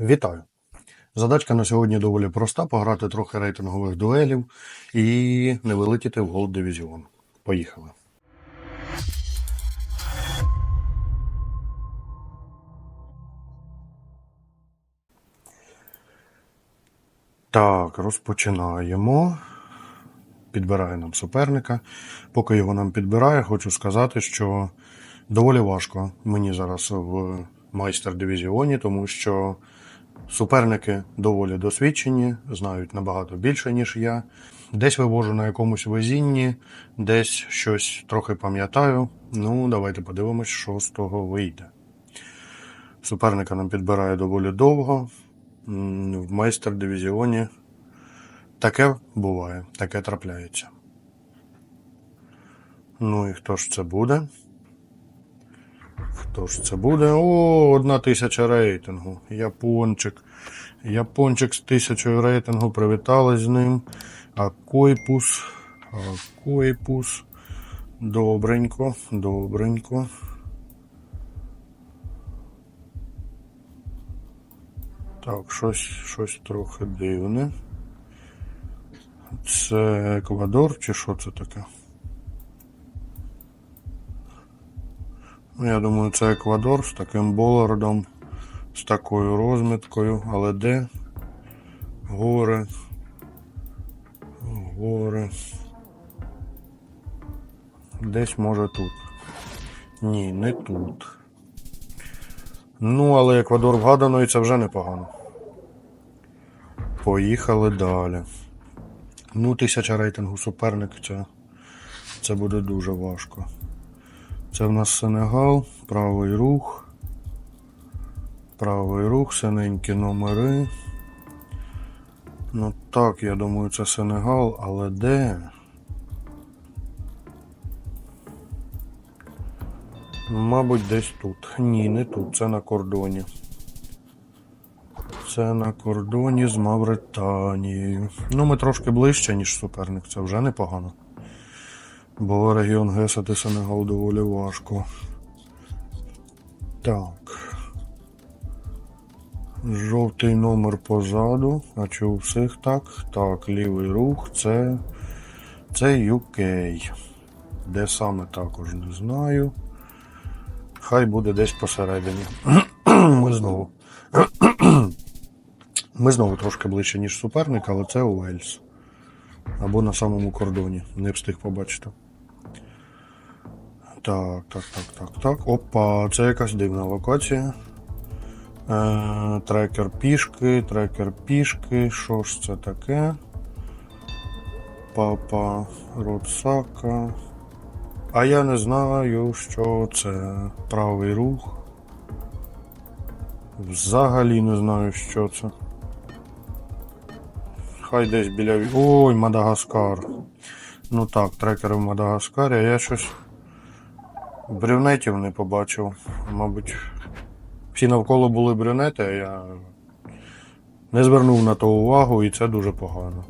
Вітаю! Задачка на сьогодні доволі проста: пограти трохи рейтингових дуелів і не вилетіти в голд дивізіон. Поїхали. Так, розпочинаємо. Підбирає нам суперника. Поки його нам підбирає, хочу сказати, що доволі важко мені зараз в майстер дивізіоні, тому що суперники доволі досвідчені, знають набагато більше, ніж я. Десь вивожу на якомусь везінні, десь щось трохи пам'ятаю. Ну, давайте подивимось, що з того вийде. Суперника нам підбирає доволі довго. В майстер дивізіоні таке буває, таке трапляється. Ну і хто ж це буде? Хто ж це буде? О, одна тисяча рейтингу. Япончик. Япончик з тисячою рейтингу. Привітали з ним. А койпус. А койпус. Добренько, добренько. Так, щось, щось трохи дивне. Це Еквадор чи що це таке? Я думаю, це Еквадор з таким болардом, з такою розміткою, але де? Гори. Гори. Десь може тут. Ні, не тут. Ну, але Еквадор вгадано і це вже непогано. Поїхали далі. Ну, тисяча рейтингу суперник це, це буде дуже важко. Це в нас Сенегал, правий рух. Правий рух, синенькі номери. Ну так, я думаю, це Сенегал, але де? Мабуть, десь тут. Ні, не тут, це на кордоні. Це на кордоні з Мавританією. Ну, ми трошки ближче, ніж суперник, це вже непогано. Бо регіон Гесати Сенегал доволі важко. Так. Жовтий номер позаду. А чи у всіх так? Так, лівий рух це. Це UK. Де саме також не знаю. Хай буде десь посередині. Ми знову. Ми знову трошки ближче, ніж суперник, але це Уельс. Або на самому кордоні. Не встиг побачити. Так, так, так, так, так. Опа, це якась дивна локація. Е, трекер пішки, трекер пішки. Що ж це таке? Папа Роцака. А я не знаю, що це правий рух. Взагалі не знаю, що це. Хай десь біля. Ой, Мадагаскар. Ну так, трекери в Мадагаскарі, а я щось брюнетів не побачив. Мабуть, всі навколо були брюнети, а я не звернув на то увагу, і це дуже погано.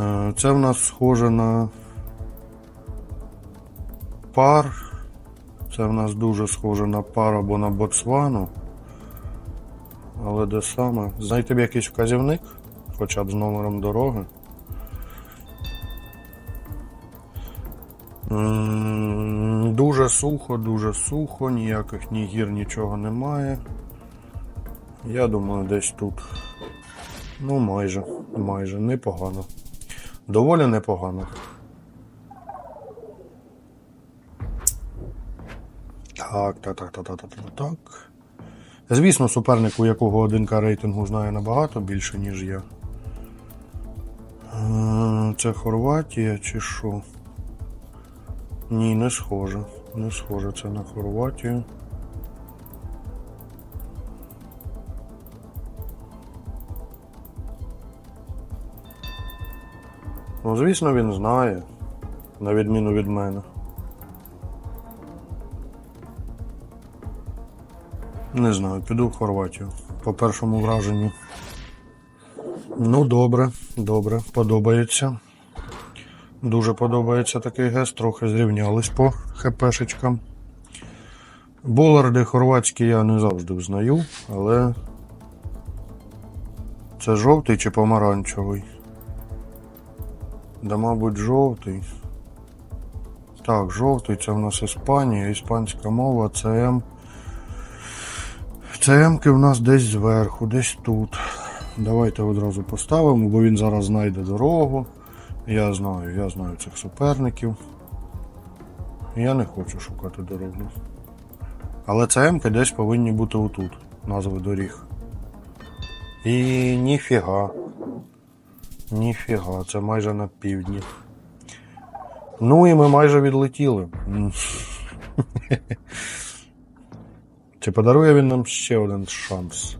Е, Це в нас схоже на пар. Це в нас дуже схоже на пар або на Ботсвану. Але де саме? Знайти б якийсь вказівник, хоча б з номером дороги. Дуже сухо, дуже сухо, ніяких ні гір, нічого немає. Я думаю, десь тут. Ну, майже, майже, непогано. Доволі непогано. Так, так, так, так, так, так, так. Звісно, суперник, у якого 1К рейтингу знає набагато більше, ніж я. Е, Це Хорватія чи що? Ні, не схоже. Не схоже це на Хорватію. Ну, звісно, він знає, на відміну від мене. Не знаю, піду в Хорватію. По першому враженню. Ну, добре, добре, подобається. Дуже подобається такий гест, трохи зрівнялись по хпшечкам. Боларди хорватські я не завжди взнаю, але Це жовтий чи помаранчевий? Да, мабуть, жовтий. Так, жовтий це в нас Іспанія, іспанська мова, це М. Це М-ки в нас десь зверху, десь тут. Давайте одразу поставимо, бо він зараз знайде дорогу. Я знаю, я знаю цих суперників. Я не хочу шукати дорогу. Але це М-ки десь повинні бути отут, назви доріг. І ніфіга. Ніфіга, це майже на півдні. Ну і ми майже відлетіли. Чи подарує він нам ще один шанс?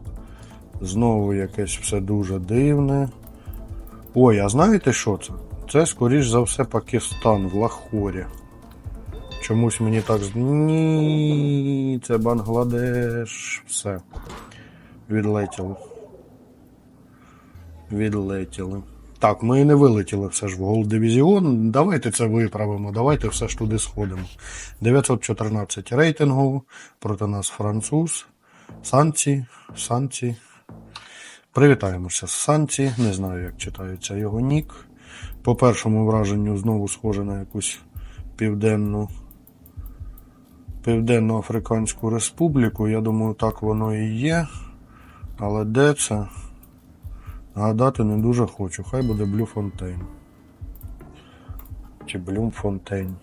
Знову якесь все дуже дивне. Ой, а знаєте що це? Це, скоріш за все, Пакистан в Лахорі. Чомусь мені так. Ні, це Бангладеш. Все. Відлетіли. Відлетіли. Так, ми не вилетіли все ж в Голд Дивізіон. Давайте це виправимо. Давайте все ж туди сходимо. 914 рейтингу. Проти нас француз. Санці. Санці. Привітаємося з Санці. Не знаю, як читається його нік. По першому враженню знову схоже на якусь південну. Південно-Африканську Республіку. Я думаю, так воно і є. Але де це? Гадати не дуже хочу. Хай буде Блюфонтейн. Чи Блюмфонтейн.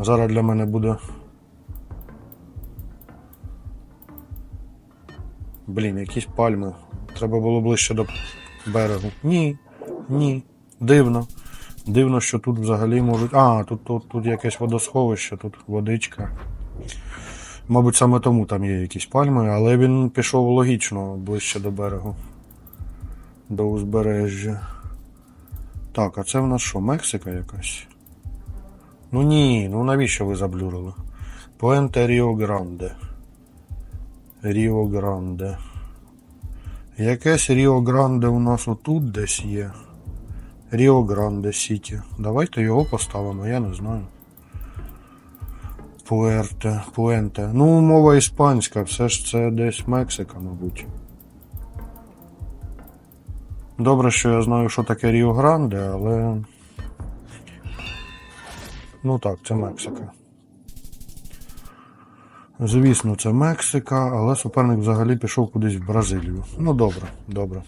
Зараз для мене буде. Блін, якісь пальми. Треба було ближче до берегу. Ні, ні. Дивно. Дивно, що тут взагалі можуть. А, тут, тут, тут якесь водосховище, тут водичка. Мабуть, саме тому там є якісь пальми, але він пішов логічно ближче до берегу. До узбережжя. Так, а це в нас що, Мексика якась? Ну ні, ну навіщо ви заблюрили? Пуенте Ріо Гранде. Ріо Гранде. Якесь Ріо Гранде у нас отут десь є. Ріо Гранде Сіті. Давайте його поставимо, я не знаю. Пуерте, Пуенте. Ну, мова іспанська, все ж це десь Мексика, мабуть. Добре, що я знаю, що таке Ріо Гранде, але. Ну так, це Мексика. Звісно, це Мексика, але суперник взагалі пішов кудись в Бразилію. Ну добре, добре.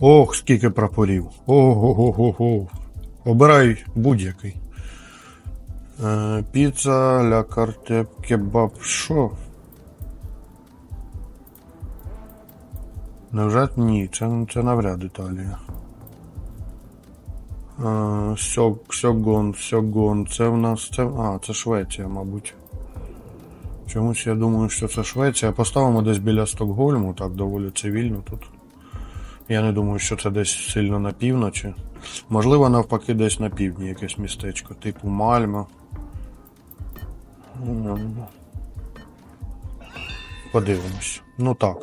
Ох, скільки прапорів. Ого-го-го-го. Обирай будь-який. Е, піца, ля карте, кебаб. Що? Невже ні, це, це навряд Італія. Е, сьогон, сьогон. Це в нас. Це, а, це Швеція, мабуть. Чомусь я думаю, що це Швеція. Поставимо десь біля Стокгольму, так доволі цивільно тут. Я не думаю, що це десь сильно на півночі. Можливо, навпаки, десь на півдні якесь містечко, типу Мальма. Подивимось. Ну так.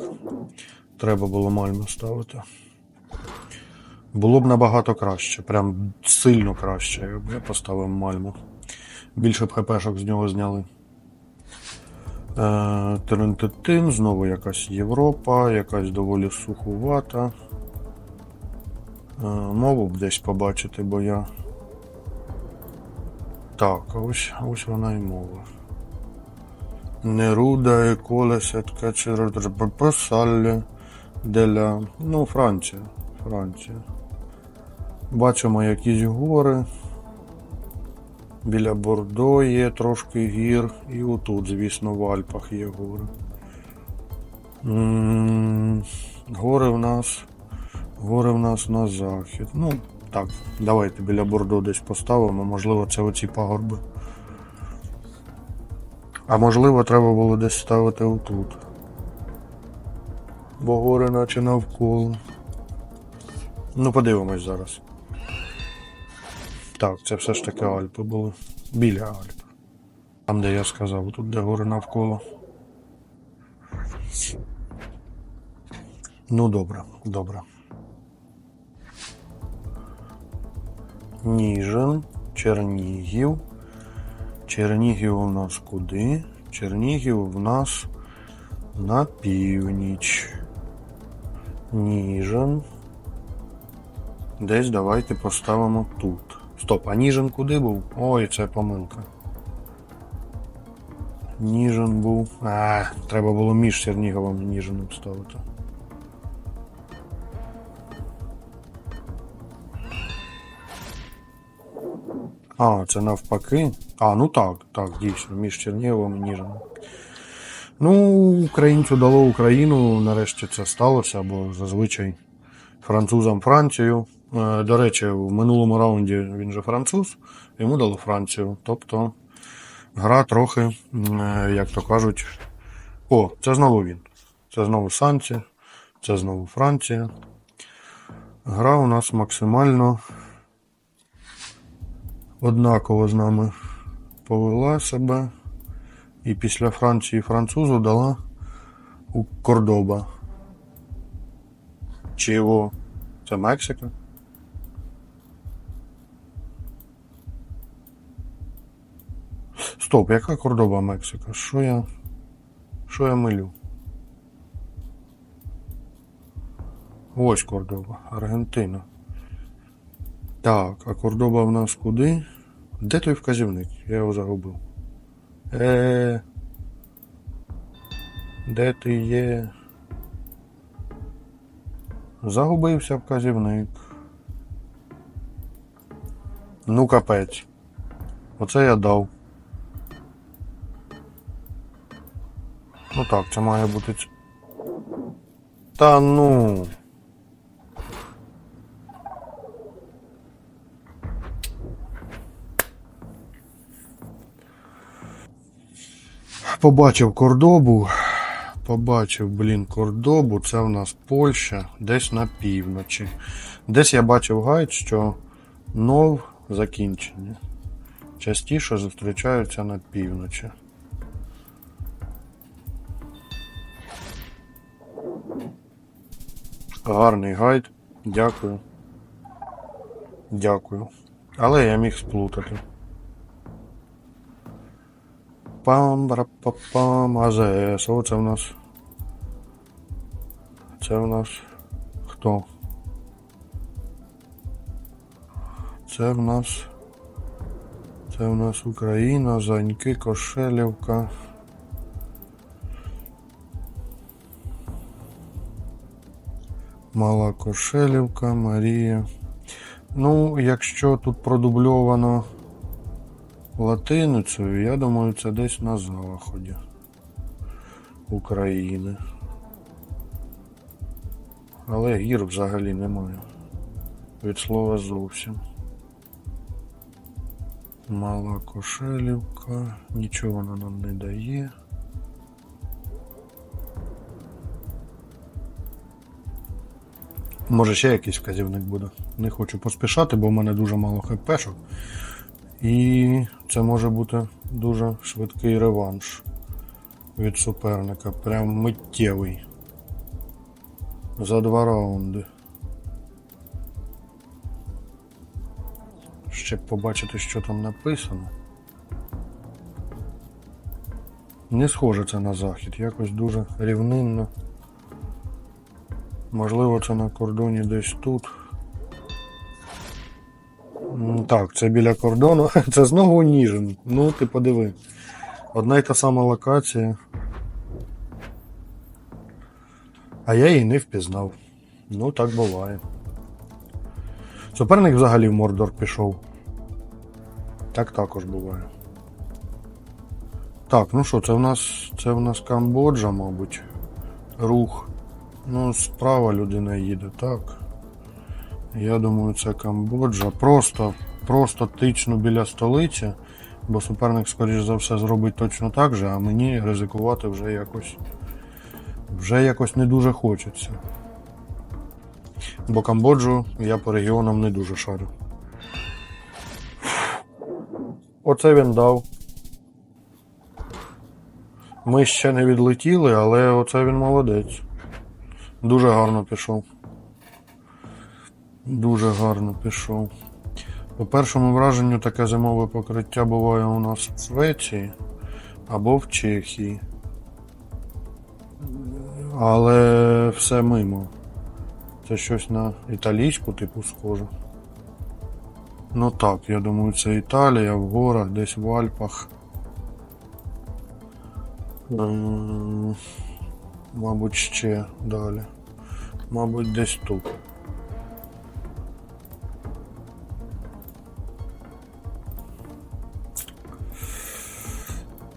Треба було Мальму ставити. Було б набагато краще, прям сильно краще, якби я поставив Мальму. Більше б хпшок з нього зняли. Е, знову якась Європа, якась доволі сухувата. Е, Мову б десь побачити, бо я. Так, ось, ось вона і мова. Неруда, Еколе, Сетка, Просалле, Деля. Ну, Франція. Франція. Бачимо якісь гори. Біля Бордо є трошки гір, і отут, звісно, в Альпах є гори. М, Гори в нас. Гори в нас на захід. Ну, так, давайте біля Бордо десь поставимо, можливо, це оці пагорби. А можливо, треба було десь ставити отут. Бо гори наче навколо. Ну, подивимось зараз. Так, це все ж таки Альпи були. Біля Альп. Там, де я сказав, тут де гори навколо. Ну, добре, добре. Ніжин, Чернігів, Чернігів у нас куди? Чернігів у нас на північ. Ніжин. Десь давайте поставимо тут. Стоп, а Ніжин куди був? Ой, це помилка. Ніжин був. А, треба було між Черніговом і Ніжином ставити. А, це навпаки. А, ну так, так, дійсно, між Черніговом і Ніжином. Ну, українцю дало Україну, нарешті це сталося, бо зазвичай французам Францію. Е, До речі, в минулому раунді він же француз, йому дало Францію. Тобто гра трохи, е, як то кажуть. О, це знову він. Це знову Санці, це знову Франція. Гра у нас максимально однаково з нами повела себе. І після Франції французу дала у Кордоба. Чи його. Це Мексика? Стоп, яка Кордоба Мексика? Що я. Що я милю? Ось Кордоба, Аргентина. Так, а Кордоба в нас куди? Де той вказівник? Я його загубив. Е. Де ти є? Загубився вказівник. Ну, капець. Оце я дав. Ну так, це має бути. Та ну. Побачив Кордобу. Побачив, блін, Кордобу. Це в нас Польща, десь на півночі. Десь я бачив гайд, що нов закінчення. Частіше зустрічаються на півночі. Гарний гайд. Дякую. Дякую. Але я міг сплутати. пам пам АЗС. О, це в нас. Це в нас хто? Це в нас. Це в нас Україна, Заньки, Кошелівка. Мала Кошелівка, Марія. Ну, якщо тут продубльовано латиницею, я думаю, це десь на заході України. Але гір взагалі немає. Від слова зовсім. Мала Кошелівка, нічого вона нам не дає. Може ще якийсь вказівник буде. Не хочу поспішати, бо в мене дуже мало хпшок. І це може бути дуже швидкий реванш від суперника. Прям миттєвий. За два раунди. Ще б побачити, що там написано. Не схоже це на захід, якось дуже рівнинно. Можливо, це на кордоні десь тут. Так, це біля кордону. Це знову Ніжин. Ну, ти подиви. Одна й та сама локація. А я її не впізнав. Ну, так буває. Суперник взагалі в Мордор пішов. Так також буває. Так, ну що, це в нас. Це в нас Камбоджа, мабуть. Рух. Ну, справа людина їде, так. Я думаю, це Камбоджа. Просто, просто тичну біля столиці, бо суперник, скоріш за все, зробить точно так же, а мені ризикувати вже якось. Вже якось не дуже хочеться. Бо Камбоджу я по регіонам не дуже шарю. Оце він дав. Ми ще не відлетіли, але оце він молодець. Дуже гарно пішов. Дуже гарно пішов. По першому враженню таке зимове покриття буває у нас в Швеції або в Чехії. Але все мимо. Це щось на італійську типу схоже. Ну так, я думаю, це Італія в горах, десь в Альпах. Ем, Мабуть, ще далі. Мабуть, десь тут.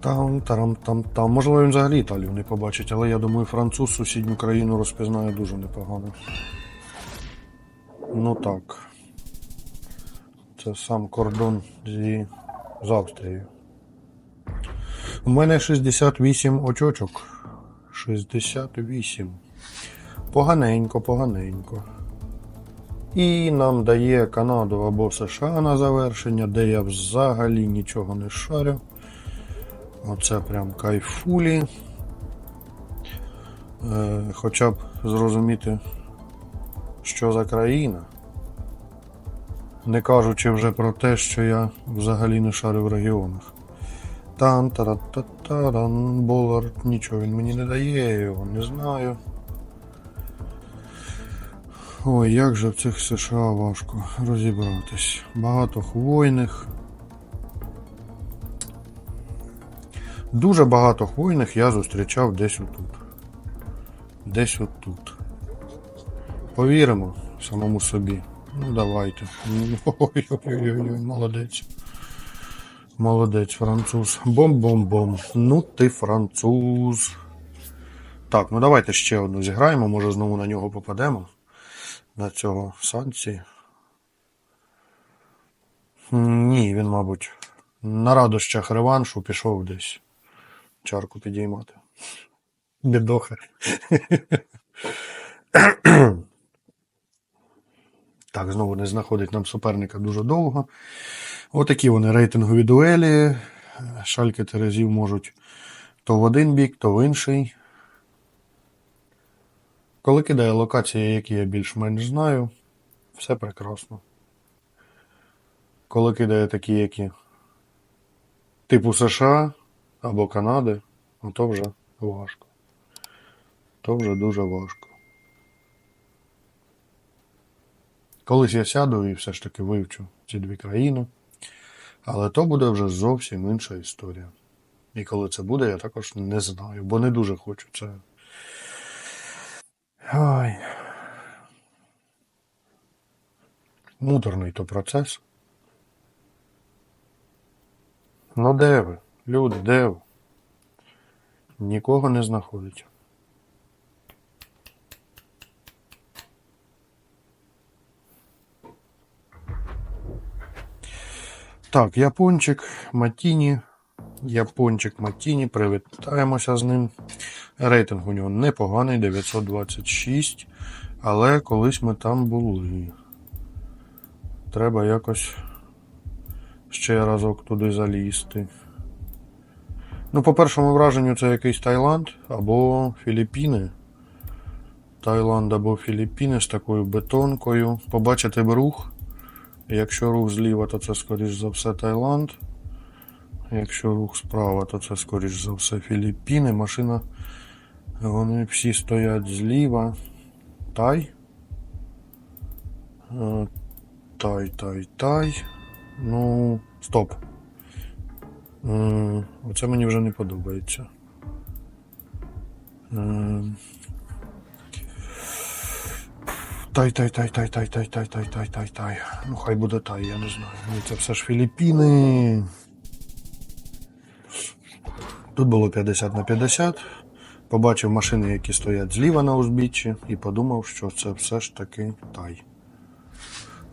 Там, тарам, там, там. Можливо, він взагалі Італію не побачить, але я думаю, француз сусідню країну розпізнає дуже непогано. Ну так. Це сам кордон зі з Австрією. У мене 68 очочок. 68. Поганенько, поганенько. І нам дає Канаду або США на завершення, де я взагалі нічого не шарю. Оце прям кайфулі. Е, хоча б зрозуміти, що за країна. Не кажучи вже про те, що я взагалі не шарю в регіонах. Тан тара та таран болар. Нічого він мені не дає, я його не знаю. Ой, як же в цих США важко розібратись. Багато хвойних. Дуже багато хвойних я зустрічав десь отут. Десь отут. Повіримо самому собі. Ну давайте. Ой-ой-ой, молодець. Молодець, француз. Бом-бом-бом. Ну ти француз. Так, ну давайте ще одну зіграємо, може знову на нього попадемо. На цього санкції. Ні, він, мабуть, на радощах реваншу пішов десь чарку підіймати. Бідоха. Так, знову не знаходить нам суперника дуже довго. Отакі вони рейтингові дуелі. Шальки Терезів можуть то в один бік, то в інший. Коли кидає локації, які я більш-менш знаю, все прекрасно. Коли кидає такі, які типу США або Канади, ну то вже важко. То вже дуже важко. Колись я сяду і все ж таки вивчу ці дві країни. Але то буде вже зовсім інша історія. І коли це буде, я також не знаю, бо не дуже хочу це. Ой. Муторний то процес. Ну де ви? Люди, де ви? Нікого не знаходить. Так, япончик Матіні. Япончик Матіні, привітаємося з ним. Рейтинг у нього непоганий, 926. Але колись ми там були. Треба якось ще разок туди залізти. Ну, по першому враженню, це якийсь Таїланд або Філіппіни. Таїланд або Філіппіни з такою бетонкою. Побачите б рух. Якщо рух зліва, то це скоріш за все Таїланд. Якщо рух справа, то це скоріш за все Філіппіни. Машина. Вони всі стоять зліва. Тай. Е, Тай, тай, тай. Ну, стоп. Е, Оце мені вже не подобається. Е, Тай, тай, тай, тай, тай, тай, тай, тай, тай, тай, тай. Ну, хай буде тай, я не знаю. Ну, це все ж Філіппіни. Тут було 50 на 50. Побачив машини, які стоять зліва на узбіччі, і подумав, що це все ж таки тай.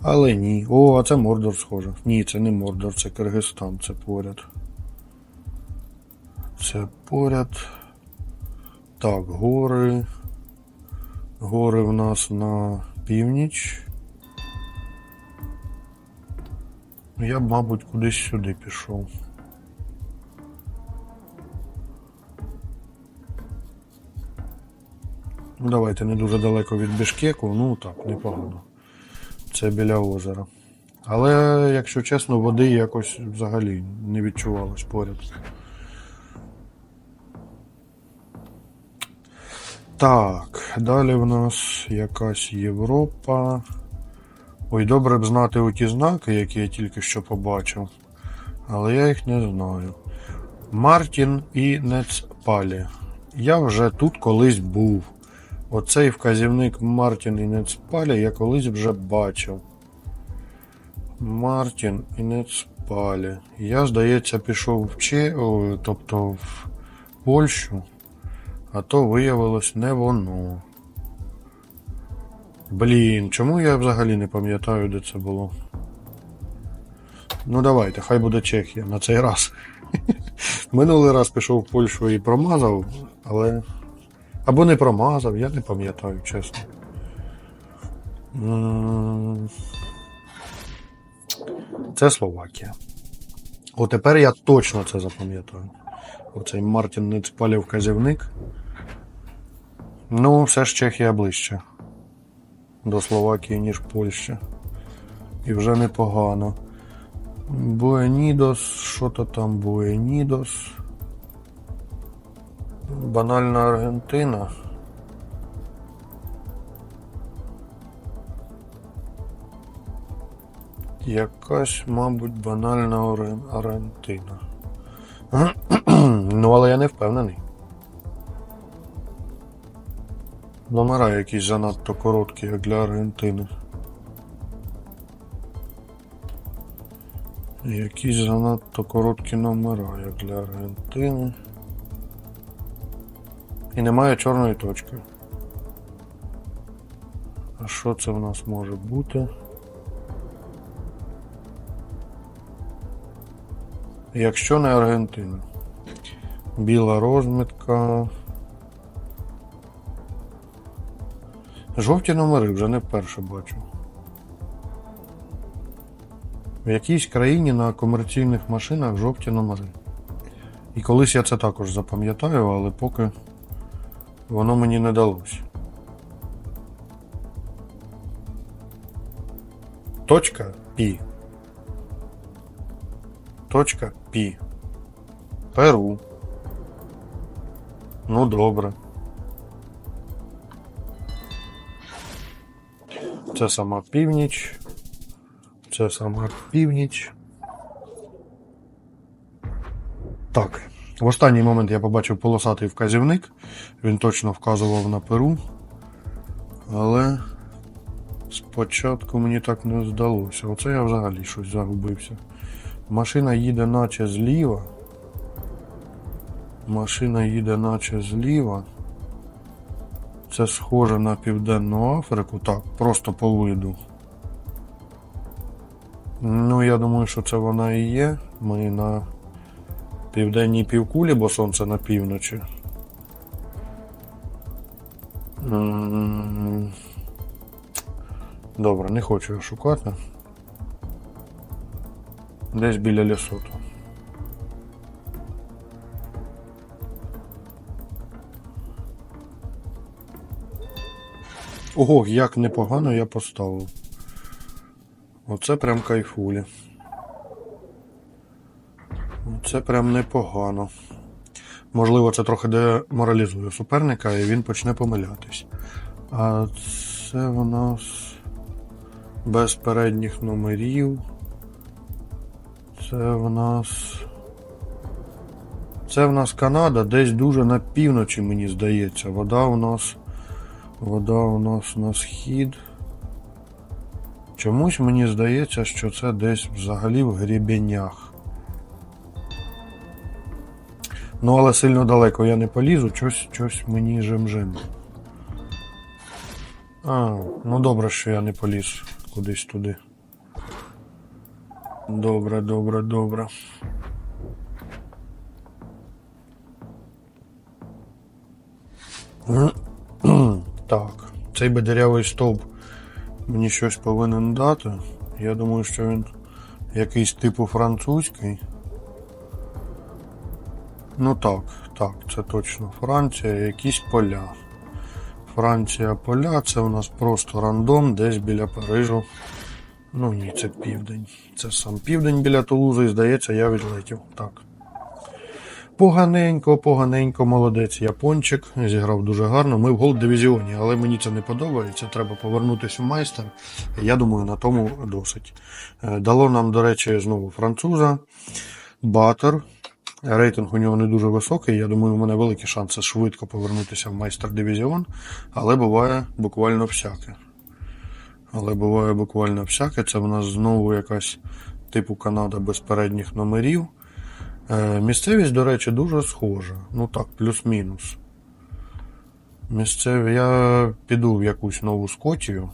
Але ні. О, а це Мордор схоже. Ні, це не Мордор, це Киргизстан, це поряд. Це поряд. Так, гори. Гори в нас на північ. Я б, мабуть, кудись сюди пішов. Давайте не дуже далеко від Бішкеку, ну так, непогано. Це біля озера. Але, якщо чесно, води якось взагалі не відчувалось поряд. Так, далі в нас якась Європа. Ой, добре б знати оті знаки, які я тільки що побачив, але я їх не знаю. Мартін і Нецпалі. Я вже тут колись був. Оцей вказівник Мартін і Нецпалі я колись вже бачив. Мартін і Нецпалі. Я, здається, пішов в Че... тобто в Польщу, а то виявилось не воно. Блін, чому я взагалі не пам'ятаю, де це було? Ну давайте, хай буде Чехія на цей раз. Минулий раз пішов в Польщу і промазав, але. Або не промазав, я не пам'ятаю, чесно. Це Словакія. О, тепер я точно це запам'ятаю. Оцей Мартін Ницпалів вказівник. Ну, все ж Чехія ближче до Словакії, ніж Польща. І вже непогано. Буенідос, що то там Буенідос. Банальна Аргентина. Якась, мабуть, банальна Аргентина. ну, але я не впевнений. Номера якісь занадто короткі, як для Аргентини. Якісь занадто короткі номера, як для Аргентини. І немає чорної точки. А що це в нас може бути? Якщо не Аргентина. Біла розмітка. Жовті номери вже не вперше бачу. В якійсь країні на комерційних машинах жовті номери. І колись я це також запам'ятаю, але поки воно мені не далося. Точка Пі. Точка Пі. Перу. Ну добре. Це сама північ. Це сама північ. Так. В останній момент я побачив полосатий вказівник. Він точно вказував на Перу. Але спочатку мені так не здалося. Оце я взагалі щось загубився. Машина їде наче зліва. Машина їде наче зліва. Це схоже на Південну Африку, так, просто по виду. Ну, я думаю, що це вона і є. Ми на південній півкулі, бо сонце на півночі. Добре, не хочу його шукати. Десь біля Лесоту. Ого, як непогано я поставив. Оце прям кайфулі. Це прям непогано. Можливо, це трохи деморалізує суперника і він почне помилятись. А це в нас без передніх номерів. Це в нас. Це в нас Канада, десь дуже на півночі, мені здається. Вода у нас. Вода у нас на схід. Чомусь мені здається, що це десь взагалі в грібенях. Ну, але сильно далеко я не полізу, щось, щось мені жим-жим. А, ну добре, що я не поліз кудись туди. Добре, добре, добре. Так, цей бедерявий стовп мені щось повинен дати. Я думаю, що він якийсь типу французький. Ну так, так, це точно Франція, якісь поля. Франція поля, це у нас просто рандом, десь біля Парижу Ну ні, це південь. Це сам південь біля Тулузи, і здається, я відлетів. Так. Поганенько, поганенько, молодець. Япончик зіграв дуже гарно. Ми в голд дивізіоні, але мені це не подобається. Треба повернутися в майстер. Я думаю, на тому досить. Е, Дало нам, до речі, знову француза. Батер. Рейтинг у нього не дуже високий. Я думаю, у мене великі шанси швидко повернутися в майстер дивізіон, але буває буквально всяке. Але буває буквально всяке. Це в нас знову якась типу Канада без передніх номерів. Е, Місцевість, до речі, дуже схожа. Ну так, плюс-мінус. Місцеві. Я піду в якусь нову Скотію.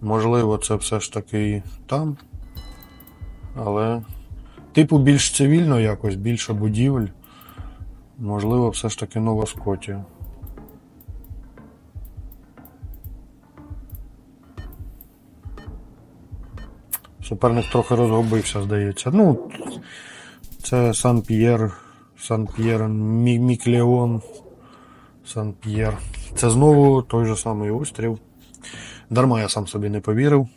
Можливо, це все ж таки там. Але. Типу більш цивільно якось, більше будівель. Можливо, все ж таки Нова Скотія. Суперник трохи розгубився, здається. Ну, це Сан-П'єр, Сан-П'єр, Мі- Міклеон, Сан-П'єр. Це знову той же самий острів. Дарма я сам собі не повірив.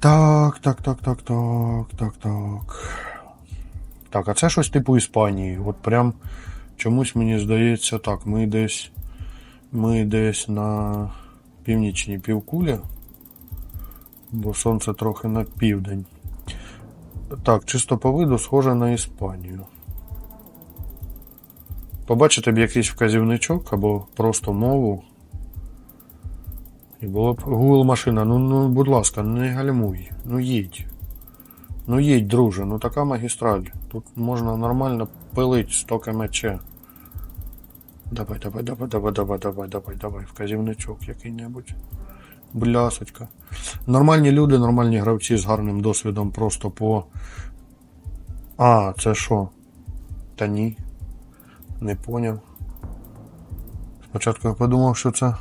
Так, так, так, так, так, так, так. Так, а це щось типу Іспанії. От прям чомусь мені здається, так, ми десь. Ми десь на північній півкулі, бо сонце трохи на південь. Так, чисто по виду схоже на Іспанію. Побачити б якийсь вказівничок або просто мову. І було б Google машина, ну, ну будь ласка, не гальмуй, ну їдь. Ну їдь, друже, ну така магістраль. Тут можна нормально пилить 100 кмч. Давай, давай, давай, давай, давай, давай, давай, давай, вказівничок який-небудь. Блясочка. Нормальні люди, нормальні гравці з гарним досвідом просто по. А, це що? Та ні. Не поняв. Спочатку я подумав, що це.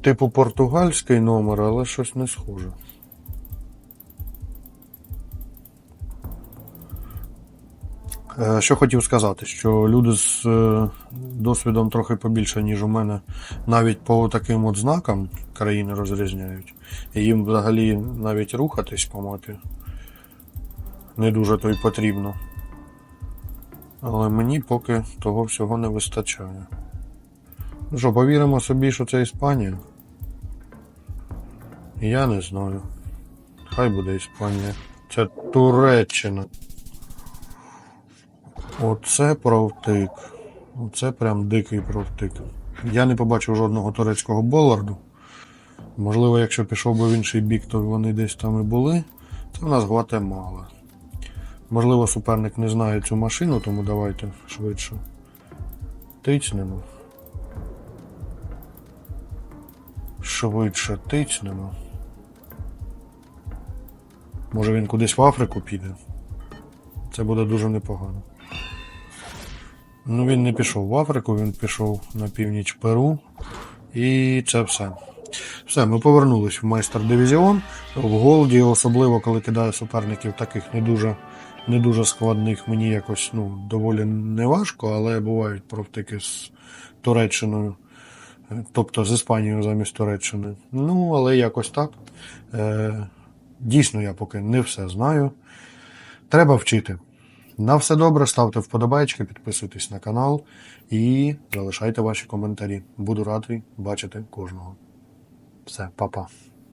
Типу португальський номер, але щось не схоже. Е, Що хотів сказати, що люди з е, досвідом трохи побільше, ніж у мене, навіть по таким от знакам країни розрізняють. І їм взагалі навіть рухатись по мапі не дуже то й потрібно. Але мені поки того всього не вистачає. Ну що, повіримо собі, що це Іспанія? Я не знаю. Хай буде Іспанія. Це Туреччина. Оце провтик. Оце прям дикий провтик. Я не побачив жодного турецького боларду. Можливо, якщо пішов би в інший бік, то вони десь там і були. Це в нас Гватемала. Можливо, суперник не знає цю машину, тому давайте швидше. Тицнемо. Швидше тицнемо. Може він кудись в Африку піде. Це буде дуже непогано. Ну, він не пішов в Африку, він пішов на північ Перу. І це все. Все, ми повернулись в майстер дивізіон. В Голді, особливо коли кидаю суперників таких не дуже, не дуже складних, мені якось ну, доволі неважко, але бувають провтики з Туреччиною. Тобто з Іспанією замість Туреччини. Ну, але якось так. Е, дійсно, я поки не все знаю. Треба вчити. На все добре, ставте вподобайки, підписуйтесь на канал і залишайте ваші коментарі. Буду радий бачити кожного. Все, па-па.